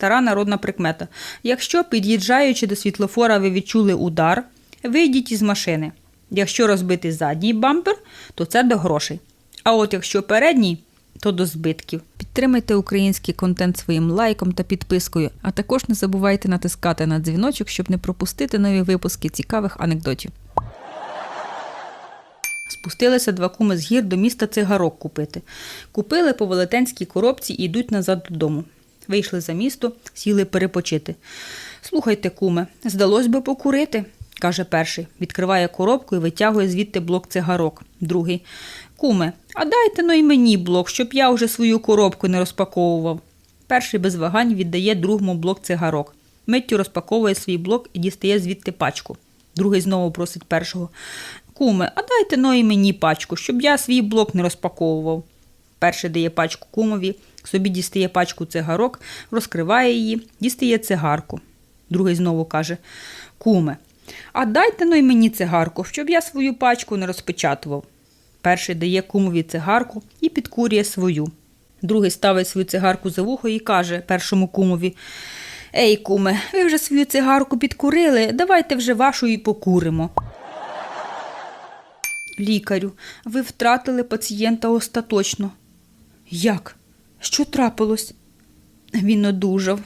Стара народна прикмета. Якщо, під'їжджаючи до світлофора, ви відчули удар, вийдіть із машини. Якщо розбитий задній бампер, то це до грошей. А от якщо передній, то до збитків. Підтримайте український контент своїм лайком та підпискою, а також не забувайте натискати на дзвіночок, щоб не пропустити нові випуски цікавих анекдотів. Спустилися два куми з гір до міста цигарок купити. Купили по велетенській коробці і йдуть назад додому. Вийшли за місто, сіли перепочити. Слухайте, куме, здалось би покурити, каже перший, відкриває коробку і витягує звідти блок цигарок. Другий. Куме, а дайте ну й мені блок, щоб я вже свою коробку не розпаковував. Перший без вагань віддає другому блок цигарок. Миттю розпаковує свій блок і дістає звідти пачку. Другий знову просить першого. Куме, а дайте ну і мені пачку, щоб я свій блок не розпаковував. Перший дає пачку кумові, собі дістає пачку цигарок, розкриває її, дістає цигарку. Другий знову каже: Куме, а дайте ну й мені цигарку, щоб я свою пачку не розпечатував. Перший дає кумові цигарку і підкурює свою. Другий ставить свою цигарку за вухо і каже першому кумові: Ей, куме, ви вже свою цигарку підкурили, давайте вже вашу і покуримо. Лікарю, ви втратили пацієнта остаточно. Як? Що трапилось? Він одужав,